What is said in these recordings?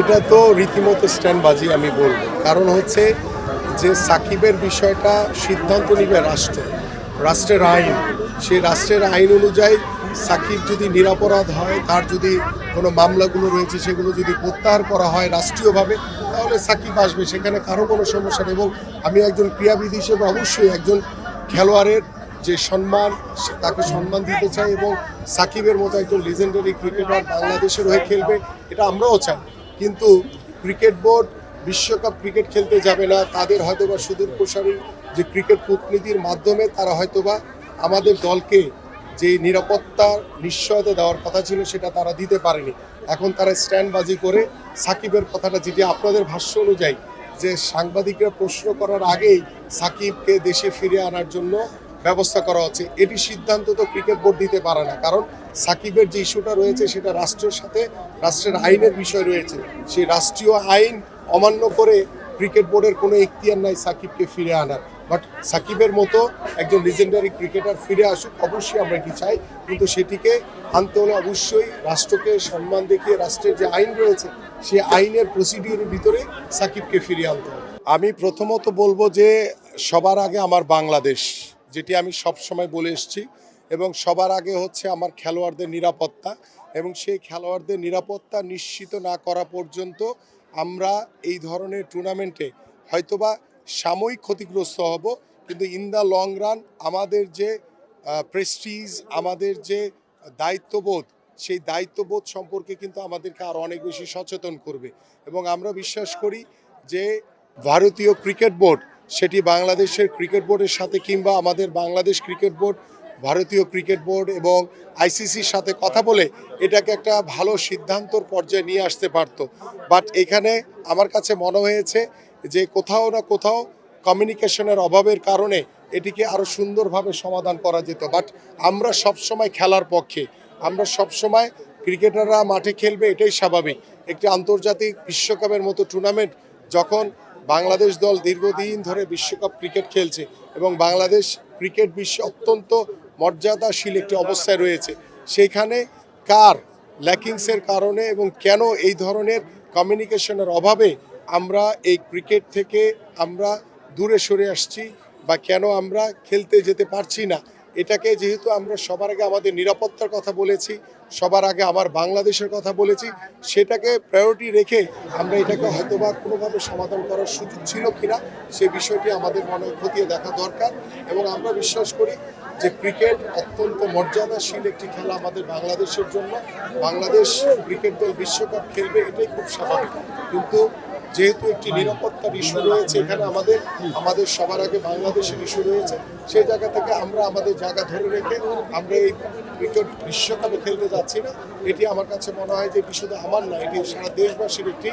এটা তো রীতিমতো স্ট্যান্ডবাজি আমি বলব। কারণ হচ্ছে যে সাকিবের বিষয়টা সিদ্ধান্ত নিবে রাষ্ট্র, রাষ্ট্রের আইন। সেই রাষ্ট্রের আইন অনুযায়ী সাকিব যদি নিরাপরাধ হয়, তার যদি কোনো মামলাগুলো রয়েছে, সেগুলো যদি প্রত্যাহার করা হয় রাষ্ট্রীয়ভাবে, তাহলে সাকিব আসবে। সেখানে কারও কোনো সমস্যা নেই। এবং আমি একজন ক্রীড়াবিদ হিসেবে অবশ্যই একজন খেলোয়াড়ের যে সম্মান, সে- তাকে সম্মান দিতে চাই এবং সাকিবের মতো একজন লিজেন্ডারি ক্রিকেটার বাংলাদেশের হয়ে খেলবে, এটা আমরাও চাই। কিন্তু ক্রিকেট বোর্ড বিশ্বকাপ ক্রিকেট খেলতে যাবে না। তাদের হয়তোবা সুদূর প্রসারী যে ক্রিকেট কূটনীতির মাধ্যমে তারা হয়তোবা আমাদের দলকে যে নিরাপত্তার নিশ্চয়তা দেওয়ার কথা ছিল সেটা তারা দিতে পারেনি। এখন তারা স্ট্যান্ডবাজি করে সাকিবের কথাটা যেটি আপনাদের ভাষ্য অনুযায়ী যে সাংবাদিকরা প্রশ্ন করার আগেই সাকিবকে দেশে ফিরে আনার জন্য ব্যবস্থা করা হচ্ছে। এটি সিদ্ধান্ত তো ক্রিকেট বোর্ড দিতে পারে না। কারণ সাকিবের যে ইস্যুটা রয়েছে, সেটা রাষ্ট্রের সাথে, রাষ্ট্রের আইনের বিষয় রয়েছে। সেই রাষ্ট্রীয় আইন অমান্য করে ক্রিকেট বোর্ডের কোনো এখতিয়ার নাই সাকিবকে ফিরে আনার। বাট সাকিবের মতো একজন লিজেন্ডারি ক্রিকেটার ফিরে আসুক, অবশ্যই আমরা কি চাই। কিন্তু সেটিকে আনতে হলে অবশ্যই রাষ্ট্রকে সম্মান দেখিয়ে রাষ্ট্রের যে আইন রয়েছে সেই আইনের প্রসিডিউরের ভিতরে সাকিবকে ফিরিয়ে আনতে হবে। আমি প্রথমত বলব যে সবার আগে আমার বাংলাদেশ। যেটি আমি সব সময় বলে এসেছি এবং সবার আগে হচ্ছে আমার খেলোয়াড়দের নিরাপত্তা এবং সেই খেলোয়াড়দের নিরাপত্তা নিশ্চিত না করা পর্যন্ত আমরা এই ধরনের টুর্নামেন্টে হয়তোবা সাময়িক ক্ষতিগ্রস্ত হব, কিন্তু ইন দ্য লং রান আমাদের যে প্রেস্টিজ আমাদের যে দায়িত্ববোধ, সেই দায়িত্ববোধ সম্পর্কে কিন্তু আমাদেরকে আরও অনেক বেশি সচেতন করবে এবং আমরা বিশ্বাস করি যে ভারতীয় ক্রিকেট বোর্ড সেটি বাংলাদেশের ক্রিকেট বোর্ডের সাথে কিংবা আমাদের বাংলাদেশ ক্রিকেট বোর্ড, ভারতীয় ক্রিকেট বোর্ড এবং আইসিসির সাথে কথা বলে এটাকে একটা ভালো সিদ্ধান্তর পর্যায়ে নিয়ে আসতে পারতো। বাট এখানে আমার কাছে মনে হয়েছে যে কোথাও না কোথাও কমিউনিকেশনের অভাবের কারণে এটিকে আরও সুন্দরভাবে সমাধান করা যেত। বাট আমরা সবসময় খেলার পক্ষে, আমরা সবসময় ক্রিকেটাররা মাঠে খেলবে এটাই স্বাভাবিক। একটি আন্তর্জাতিক বিশ্বকাপের মতো টুর্নামেন্ট যখন বাংলাদেশ দল দীর্ঘদিন ধরে বিশ্বকাপ ক্রিকেট খেলছে এবং বাংলাদেশ ক্রিকেট বিশ্বে অত্যন্ত মর্যাদাশীল একটি অবস্থায় রয়েছে। সেইখানে কার ল্যাকিংসের কারণে এবং কেন এই ধরনের কমিউনিকেশনের অভাবে আমরা এই ক্রিকেট থেকে আমরা দূরে সরে আসছি বা কেন আমরা খেলতে যেতে পারছি না? এটাকে যেহেতু আমরা সবার আগে আমাদের নিরাপত্তার কথা বলেছি, সবার আগে আমার বাংলাদেশের কথা বলেছি, সেটাকে প্রায়োরিটি রেখে আমরা এটাকে হয়তোবা কোনোভাবে সমাধান করার সুযোগ ছিল কিনা সে বিষয়টি আমাদের মনে খতিয়ে দেখা দরকার। এবং আমরা বিশ্বাস করি যে ক্রিকেট অত্যন্ত মর্যাদাশীল একটি খেলা আমাদের বাংলাদেশের জন্য। বাংলাদেশ ক্রিকেট দল বিশ্বকাপ খেলবে, এটাই খুব স্বাভাবিক। কিন্তু যেহেতু একটি নিরাপত্তার ইস্যু রয়েছে এখানে আমাদের আমাদের সবার আগে বাংলাদেশের ইস্যু রয়েছে, সেই জায়গা থেকে আমরা আমাদের জায়গা ধরে রেখে আমরা এই ক্রিকেট বিশ্বকাপে খেলতে যাচ্ছি না। এটি আমার কাছে মনে হয় যে শুধু আমার না, এটি সারা দেশবাসীর একটি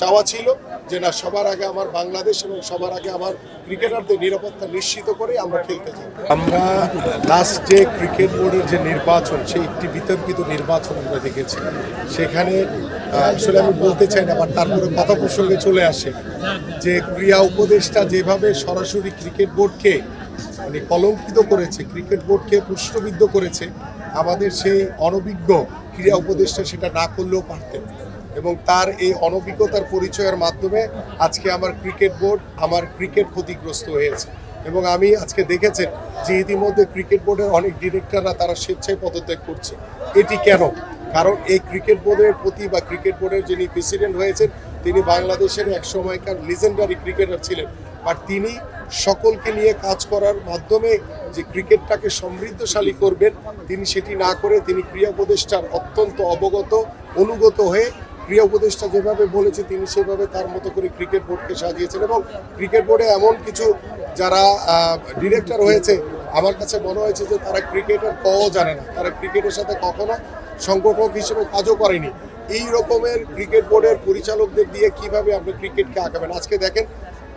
চাওয়া ছিল যে না, সবার আগে আমার বাংলাদেশ এবং সবার আগে আমার ক্রিকেটারদের নিরাপত্তা নিশ্চিত করে আমরা খেলতে চাই আমরা লাস্ট যে ক্রিকেট বোর্ডের যে নির্বাচন, সেই একটি বিতর্কিত নির্বাচন আমরা দেখেছি। সেখানে আসলে আমি বলতে চাই না আবার তারপরে কথা প্রসঙ্গে চলে আসে যে ক্রীড়া উপদেষ্টা যেভাবে সরাসরি ক্রিকেট বোর্ডকে মানে কলঙ্কিত করেছে ক্রিকেট বোর্ডকে প্রশ্নবিদ্ধ করেছে, আমাদের সেই অনভিজ্ঞ ক্রীড়া উপদেষ্টা সেটা না করলেও পারতেন। এবং তার এই অনভিজ্ঞতার পরিচয়ের মাধ্যমে আজকে আমার ক্রিকেট বোর্ড আমার ক্রিকেট ক্ষতিগ্রস্ত হয়েছে। এবং আমি আজকে দেখেছেন যে ইতিমধ্যে ক্রিকেট বোর্ডের অনেক ডিরেক্টররা তারা স্বেচ্ছায় পদত্যাগ করছে। এটি কেন? কারণ এই ক্রিকেট বোর্ডের প্রতি বা ক্রিকেট বোর্ডের যিনি প্রেসিডেন্ট হয়েছেন, তিনি বাংলাদেশের এক সময়কার লিজেন্ডারি ক্রিকেটার ছিলেন। আর তিনি সকলকে নিয়ে কাজ করার মাধ্যমে যে ক্রিকেটটাকে সমৃদ্ধশালী করবেন, তিনি সেটি না করে তিনি ক্রিয়া উপদেষ্টার অত্যন্ত অবগত, অনুগত হয়ে ক্রিয়া উপদেষ্টা যেভাবে বলেছে, তিনি সেভাবে তার মতো করে ক্রিকেট বোর্ডকে সাজিয়েছেন। এবং ক্রিকেট বোর্ডে এমন কিছু যারা ডিরেক্টর হয়েছে, আমার কাছে মনে হয়েছে যে তারা ক্রিকেটের কও জানে না। তারা ক্রিকেটের সাথে কখনো সংগঠক হিসেবে কাজও করেনি। এই রকমের ক্রিকেট বোর্ডের পরিচালকদের দিয়ে কীভাবে আপনি ক্রিকেটকে আঁকাবেন আজকে দেখেন,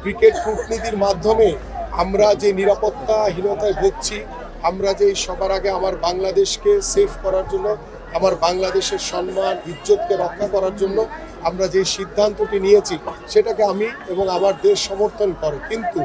ক্রিকেট কূটনীতির মাধ্যমে আমরা যে নিরাপত্তাহীনতায় ভুগছি, আমরা যে সবার আগে আমার বাংলাদেশকে সেফ করার জন্য আমার বাংলাদেশের সম্মান, ইজ্জতকে রক্ষা করার জন্য আমরা যে সিদ্ধান্তটি নিয়েছি, সেটাকে আমি এবং আমার দেশ সমর্থন করে। কিন্তু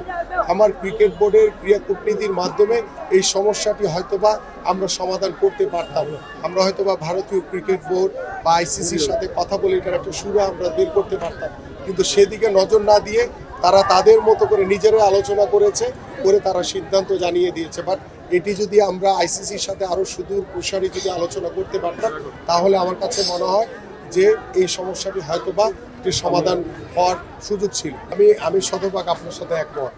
আমার ক্রিকেট বোর্ডের ক্রিয়া কূটনীতির মাধ্যমে এই সমস্যাটি হয়তোবা আমরা সমাধান করতে পারতাম আমরা হয়তোবা ভারতীয় ক্রিকেট বোর্ড বা আইসিসির সাথে কথা বলে এটার একটা শুরু আমরা বের করতে পারতাম। কিন্তু সেদিকে নজর না দিয়ে তারা তাদের মতো করে নিজেরাই আলোচনা করেছে, করে তারা সিদ্ধান্ত জানিয়ে দিয়েছে। বাট এটি যদি আমরা আইসিসির সাথে আরও সুদূর প্রসারী যদি আলোচনা করতে পারতাম, তাহলে আমার কাছে মনে হয় যে এই সমস্যাটি হয়তো বা একটি সমাধান হওয়ার সুযোগ ছিল। আমি আমি শতভাগ আপনার সাথে একমত।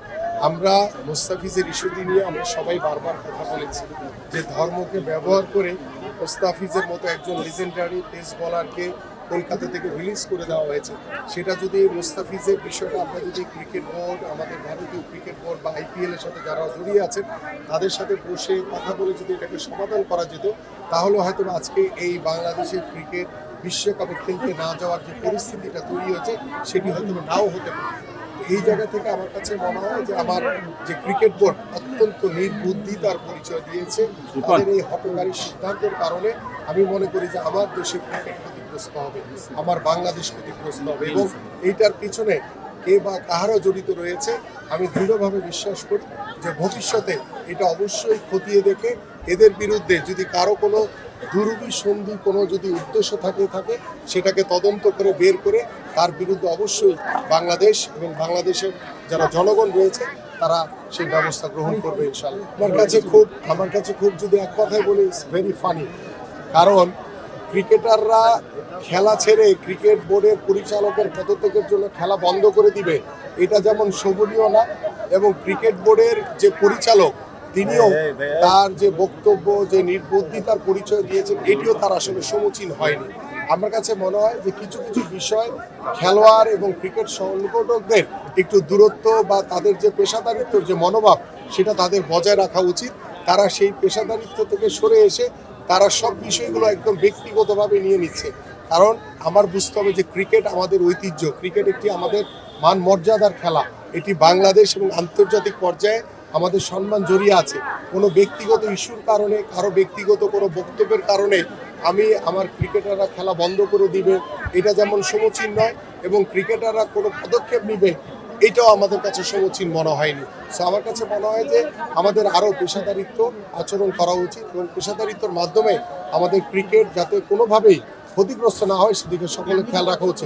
আমরা মোস্তাফিজের ইস্যুটি নিয়ে আমরা সবাই বারবার কথা বলেছি যে ধর্মকে ব্যবহার করে মোস্তাফিজের মতো একজন লিজেন্ডারি পেস বলারকে কলকাতা থেকে রিলিজ করে দেওয়া হয়েছে। সেটা যদি মুস্তাফিজের বিষয়টা আমরা যদি ক্রিকেট বোর্ড আমাদের ভারতীয় ক্রিকেট বোর্ড বা আইপিএল এর সাথে যারা জড়িয়ে আছেন তাদের সাথে বসে কথা বলে যদি এটাকে সমাধান করা যেত তাহলে হয়তো আজকে এই বাংলাদেশের ক্রিকেট বিশ্বকাপে খেলতে না যাওয়ার যে পরিস্থিতিটা তৈরি হয়েছে সেটি হয়তো নাও হতে পারে। এই জায়গা থেকে আমার কাছে মনে হয় যে আমার যে ক্রিকেট বোর্ড অত্যন্ত নির্বুদ্ধি তার পরিচয় দিয়েছে। তাদের এই হটকারী সিদ্ধান্তের কারণে আমি মনে করি যে আমার দেশে ক্রিকেট ক্ষতিগ্রস্ত হবে, আমার বাংলাদেশ ক্ষতিগ্রস্ত হবে এবং এইটার পিছনে কে বা কাহারা জড়িত রয়েছে, আমি দৃঢ়ভাবে বিশ্বাস করি যে ভবিষ্যতে এটা অবশ্যই খতিয়ে দেখে এদের বিরুদ্ধে যদি কারও কোনো দুরুবি সন্ধি, কোনো যদি উদ্দেশ্য থাকে থাকে, সেটাকে তদন্ত করে বের করে তার বিরুদ্ধে অবশ্যই বাংলাদেশ এবং বাংলাদেশের যারা জনগণ রয়েছে, তারা সেই ব্যবস্থা গ্রহণ করবে ইনশাল্লাহ আমার কাছে খুব, আমার কাছে খুব যদি এক কথায় বলি ইটস ভেরি ফানি কারণ ক্রিকেটাররা খেলা ছেড়ে ক্রিকেট বোর্ডের পরিচালকের পদত্যাগের জন্য খেলা বন্ধ করে দিবে এটা যেমন শোভনীয় না এবং ক্রিকেট বোর্ডের যে পরিচালক তিনিও তার যে বক্তব্য যে নির্বুদ্ধিতার পরিচয় দিয়েছেন এটিও তার আসলে সমুচীন হয়নি। আমার কাছে মনে হয় যে কিছু কিছু বিষয় খেলোয়াড় এবং ক্রিকেট সংগঠকদের একটু দূরত্ব বা তাদের যে পেশাদারিত্বর যে মনোভাব সেটা তাদের বজায় রাখা উচিত। তারা সেই পেশাদারিত্ব থেকে সরে এসে তারা সব বিষয়গুলো একদম ব্যক্তিগতভাবে নিয়ে নিচ্ছে। কারণ আমার বুঝতে হবে যে ক্রিকেট আমাদের ঐতিহ্য। ক্রিকেট একটি আমাদের মান মর্যাদার খেলা। এটি বাংলাদেশ এবং আন্তর্জাতিক পর্যায়ে আমাদের সম্মান জড়িয়ে আছে। কোনো ব্যক্তিগত ইস্যুর কারণে, কারও ব্যক্তিগত কোনো বক্তব্যের কারণে আমি আমার ক্রিকেটাররা খেলা বন্ধ করে দিবে। এটা যেমন সমীচীন নয় এবং ক্রিকেটাররা কোনো পদক্ষেপ নিবে এটাও আমাদের কাছে সমীচীন মনে হয়নি। সো আমার কাছে মনে হয় যে আমাদের আরও পেশাদারিত্ব আচরণ করা উচিত এবং পেশাদারিত্বর মাধ্যমে আমাদের ক্রিকেট যাতে কোনোভাবেই ক্ষতিগ্রস্ত না হয়, সেদিকে সকলে খেয়াল রাখা উচিত।